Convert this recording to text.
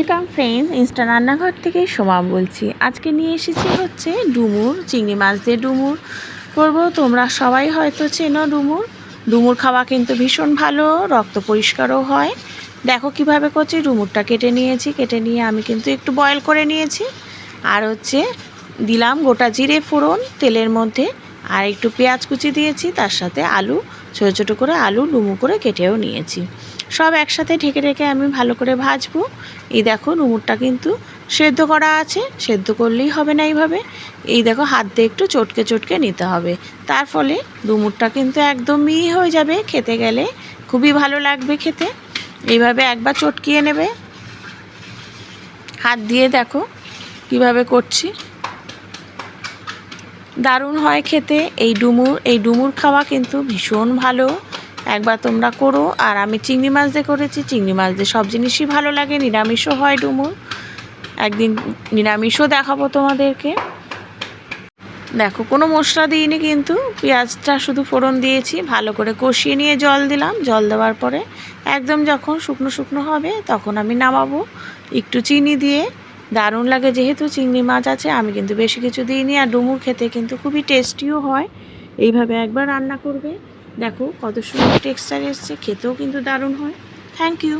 Welcome friend Insta রান্নাঘর থেকে সোমা বলছি। আজকে নিয়ে এসেছি হচ্ছে ডুমুর, চিংড়ি মাছ দিয়ে ডুমুর। করব তোমরা সবাই হয়তো চেনো ডুমুর। ডুমুর খাওয়া কিন্তু ভীষণ ভালো, রক্ত পরিষ্কারও হয়। দেখো কীভাবে করছি, ডুমুরটা কেটে নিয়েছি। কেটে নিয়ে আমি কিন্তু একটু বয়েল করে নিয়েছি। আর হচ্ছে দিলাম গোটা জিরে ফোড়ন তেলের মধ্যে। আর একটু পেঁয়াজ কুচি দিয়েছি, তার সাথে আলু ছোটো ছোটো করে আলু ডুমু করে কেটেও নিয়েছি। সব একসাথে ঢেকে ঢেকে আমি ভালো করে ভাজবো। এই দেখো ডুমুরটা কিন্তু সেদ্ধ করা আছে, সেদ্ধ করলেই হবে না এইভাবে। এই দেখো হাত দিয়ে একটু চটকে চটকে নিতে হবে। তার ফলে ডুমুরটা কিন্তু একদম মিহি হয়ে যাবে খেতে গেলে। খুবই ভালো লাগবে খেতে। এইভাবে একবার চটকিয়ে নেবে। হাত দিয়ে দেখো কীভাবে করছি। দারুণ হয় খেতে। এই ডুমুর এই ডুমুর খাওয়া কিন্তু ভীষণ ভালো। একবার তোমরা করো। আর আমি চিংড়ি মাছ দিয়ে করেছি, চিংড়ি মাছ দিয়ে সব জিনিসই ভালো লাগে, নিরামিষও হয় ডুমুর। একদিন নিরামিষও দেখাবো তোমাদেরকে। দেখো, কোনো মশলা দিইনি কিন্তু। পেঁয়াজটা শুধু ফোড়ন দিয়েছি, ভালো করে কষিয়ে নিয়ে জল দিলাম। জল দেওয়ার পরে একদম যখন শুকনো শুকনো হবে, তখন আমি নামাবো। একটু চিনি দিয়ে দারুণ লাগে যেহেতু চিংড়ি মাছ আছে, আমি কিন্তু বেশি কিছু দিইনি আর ডুমুর খেতে কিন্তু খুবই টেস্টিও হয়। এইভাবে একবার রান্না করবে। দেখো কত সুন্দর টেক্সচার এসছে, খেতেও কিন্তু দারুণ হয়। Thank you